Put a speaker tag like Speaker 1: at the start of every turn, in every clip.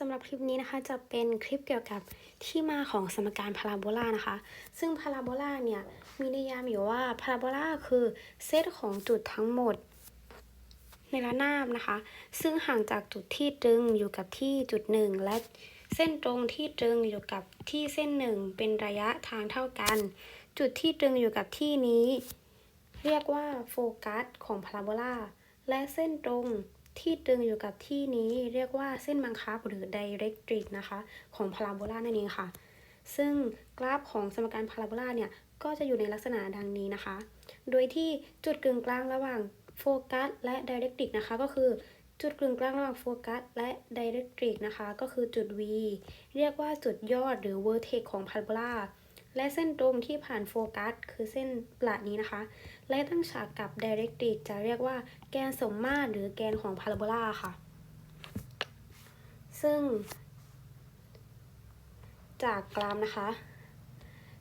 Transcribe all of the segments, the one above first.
Speaker 1: สำหรับคลิปนี้นะคะจะเป็นคลิปเกี่ยวกับที่มาของสมการพาราโบลานะคะ ซึ่งพาราโบลาเนี่ยมีนิยามอยู่ว่าพาราโบลาคือเซตของจุดทั้งหมด ในระนาบนะคะ ซึ่งห่างจากจุดที่ตรึงอยู่กับที่จุดหนึ่งและเส้นตรงที่ตรึงอยู่กับที่เส้นหนึ่งเป็นระยะทางเท่ากัน จุดที่ตรึงอยู่กับที่นี้ เรียกว่าโฟกัสของพาราโบลาและเส้นตรง ที่ตึงอยู่กับที่นี้เรียกว่าเส้นบังคับหรือ directrix นะคะของพาราโบลานั่นเองค่ะ ซึ่งกราฟของสมการพาราโบลาเนี่ยก็จะอยู่ในลักษณะดังนี้นะคะ โดยที่จุดกึ่งกลางระหว่างโฟกัสและ directrix นะคะก็คือจุดกึ่งกลางระหว่างโฟกัสและ directrix นะคะ ก็คือจุด V เรียกว่าจุดยอดหรือ vertex ของพาราโบลา และเส้นตรงที่ผ่านโฟกัส คือเส้นประหลาดนี้นะคะ และตั้งฉากกับ directrix จะเรียกว่าแกนสมมาตรหรือแกนของพาราโบลาค่ะ ซึ่ง จากกราฟนะคะ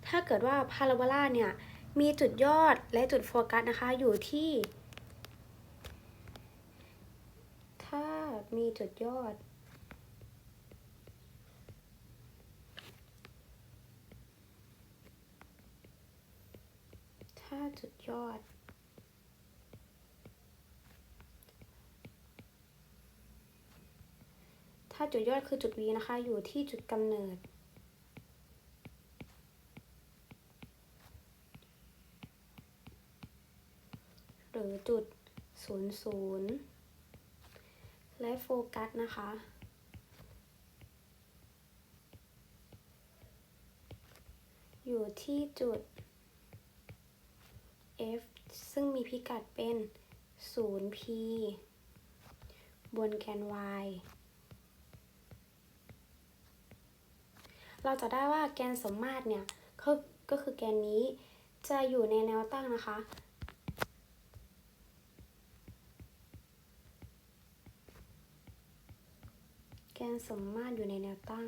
Speaker 1: ถ้าเกิดว่าพาราโบลาเนี่ย มีจุดยอดและจุดโฟกัสนะคะ อยู่ที่ ถ้ามีจุดยอด จุดยอด ถ้าจุดยอดคือจุด V นะคะ อยู่ที่จุดกำเนิด หรือจุด 00 และโฟกัสนะคะอยู่ที่จุด F ซึ่งมีพิกัดเป็น 0p บนแกน y เราจะได้ว่าแกนสมมาตรเนี่ยก็ก็คือแกนนี้จะอยู่ในแนวตั้งนะคะ แกนสมมาตรอยู่ในแนวตั้ง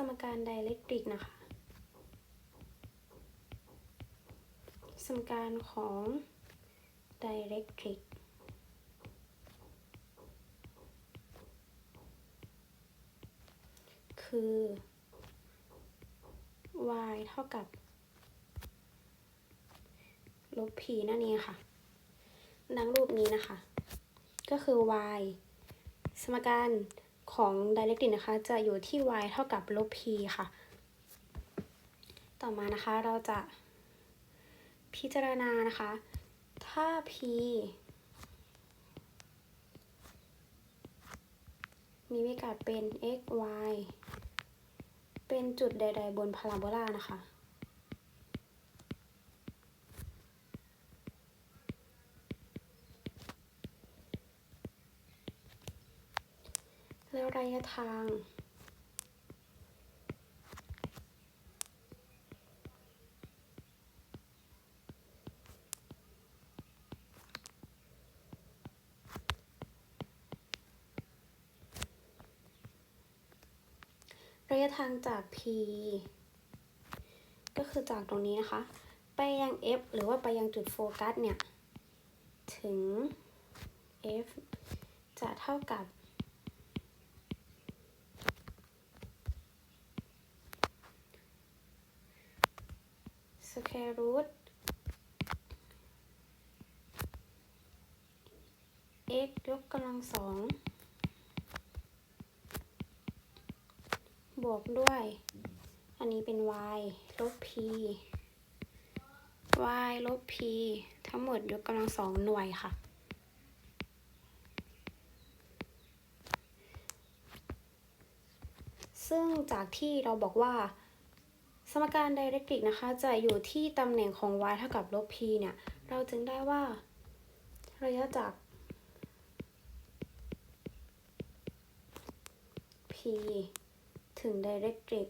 Speaker 1: สมการไดเรกตริกนะคะ สมการของ directrix คือ y เท่ากับ ลบ p นั่นเองค่ะ ดังรูปนี้นะคะ ก็คือ y สมการ ของ directrix นะคะ จะอยู่ที่ y เท่ากับลบ p ค่ะ ต่อมานะคะเราจะพิจารณานะคะ ถ้า p มีพิกัดเป็น x y เป็นจุดใด ๆ บนพาราโบลานะคะ แล้ว ระยะทาง ระยะทางจาก P ก็คือจากตรงนี้นะคะ ไปยัง F หรือว่าไปยังจุดโฟกัสเนี่ย ถึง F จะเท่ากับ square root x ยกกำลังสอง บวกด้วย อันนี้เป็น y ลบ p y ลบ p ทั้งหมดยกกำลังสองหน่วยค่ะ ซึ่งจากที่เราบอกว่า มการ directrix นะคะ จะอยู่ที่ตำแหน่งของ y เท่ากับลบ p เนี่ย เราจึงได้ว่า ระยะจาก p ถึง directrix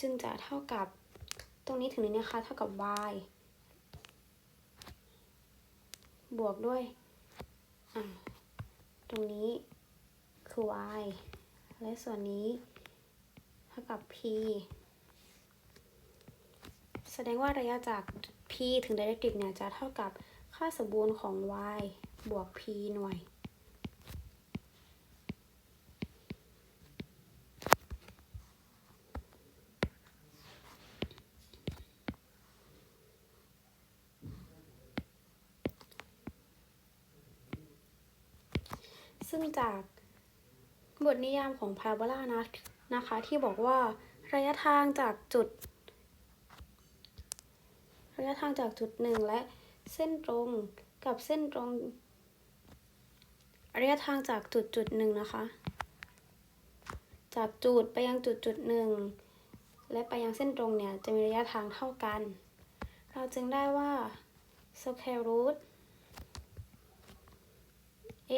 Speaker 1: จึงจะเท่ากับตรงนี้ถึงนี้นะคะ เท่ากับ y บวกด้วย ตรงนี้คือ y และส่วนนี้เท่ากับ p แสดงว่าระยะจาก p ถึง directive เนี่ยจะเท่ากับค่าสมบูรณ์ของ y บวก p หน่วย ซึ่ งจากบทนิยามของพาราโบลานะนะคะ ที่บอกว่าระยะทางจากจุด ระยะทางจากจุดหนึ่งและเส้นตรงกับเส้นตรง ระยะทางจากจุดจุดหนึ่งนะคะ จากจุดไปยังจุดจุดหนึ่งและไปยังเส้นตรงเนี่ย จะมีระยะทางเท่ากัน เราจึงได้ว่า square root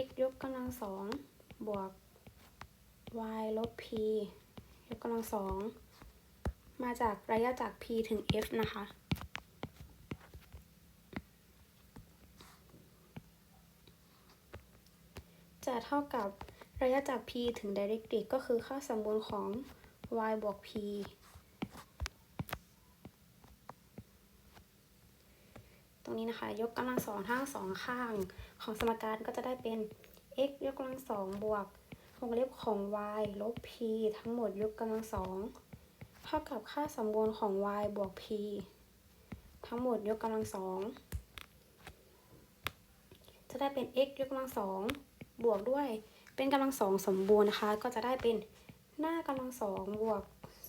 Speaker 1: x ยกกำลังสองบวก y ลบ p ยกกำลังสองมาจากระยะจาก p ถึง f นะคะ จะเท่ากับระยะจาก p ถึง directive ก็คือค่าสมบูรณ์ของ y บวก p รงนี้นะคะ ยกกำลังสองทั้งสองข้างของสมการก็จะได้เป็น x ยกกำลังสองบวกวงเล็บของ y ลบ p ทั้งหมดยกกำลังสองเท่ากับค่าสมบูรณ์ของ y บวก p ทั้งหมดยกกำลังสองจะได้เป็น x ยกกำลังสองบวกด้วยเป็นกำลังสองสมบูรณ์นะคะ ก็จะได้เป็นหน้ากำลังสองบวก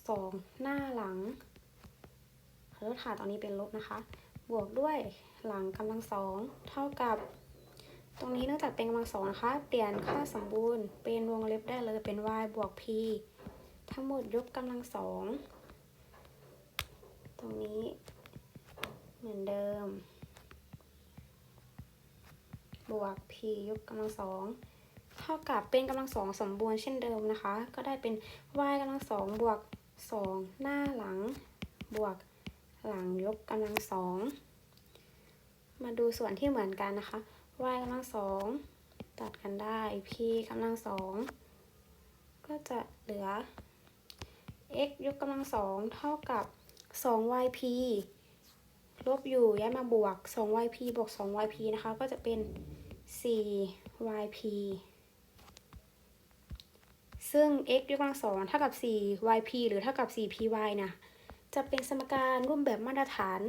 Speaker 1: สองหน้าหลังขอโทษค่ะตอนนี้เป็นลบนะคะ บวกด้วยหลังกำลังสองเท่ากับ ตรงนี้เนื่องจากเป็นกำลังสองนะคะ เปลี่ยนค่าสมบูรณ์ เป็นวงเล็บได้เลยเป็น y บวก p ทั้งหมดยกกำลังสองตรงนี้ เหมือนเดิม บวก p ยกกำลังสองเท่ากับเป็นกำลังสองสมบูรณ์เช่นเดิมนะคะ ก็ได้เป็น y กำลังสองบวกสองหน้าหลังบวก หลังยกกำลังสอง มาดูส่วนที่เหมือนกันนะคะ y กำลังสองตัดกันได้ p กำลังสองก็จะเหลือ x ยกกำลังสองเท่ากับ 2yp ลบอยู่ย้ายมาบวก 2yp บวก 2yp นะคะ ก็จะเป็น 4yp ซึ่ง x ยกกำลังสองเท่ากับ 4yp หรือเท่ากับ 4py นะ จะเป็นสมการรูปแบบมาตรฐาน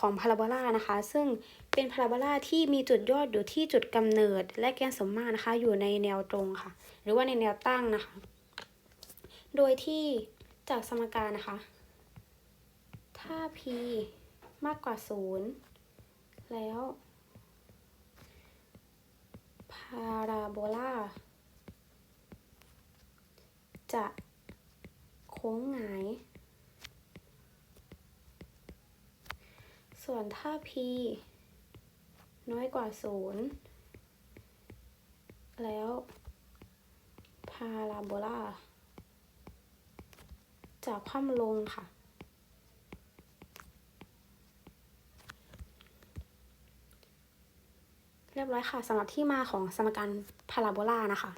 Speaker 1: ของพาราโบลานะคะ ซึ่งเป็นพาราโบลาที่มีจุดยอดอยู่ที่จุดกำเนิด และแกนสมมาตรนะคะ อยู่ในแนวตรงค่ะ หรือว่าในแนวตั้งนะคะ โดยที่จากสมการนะคะ ถ้า p มากกว่า 0 แล้ว พาราโบลาจะโค้งหงาย ส่วนถ้า p น้อยกว่า 0 แล้วพาราโบลาจะคว่ำลงค่ะ เรียบร้อยค่ะสำหรับที่มาของสมการพาราโบลานะคะ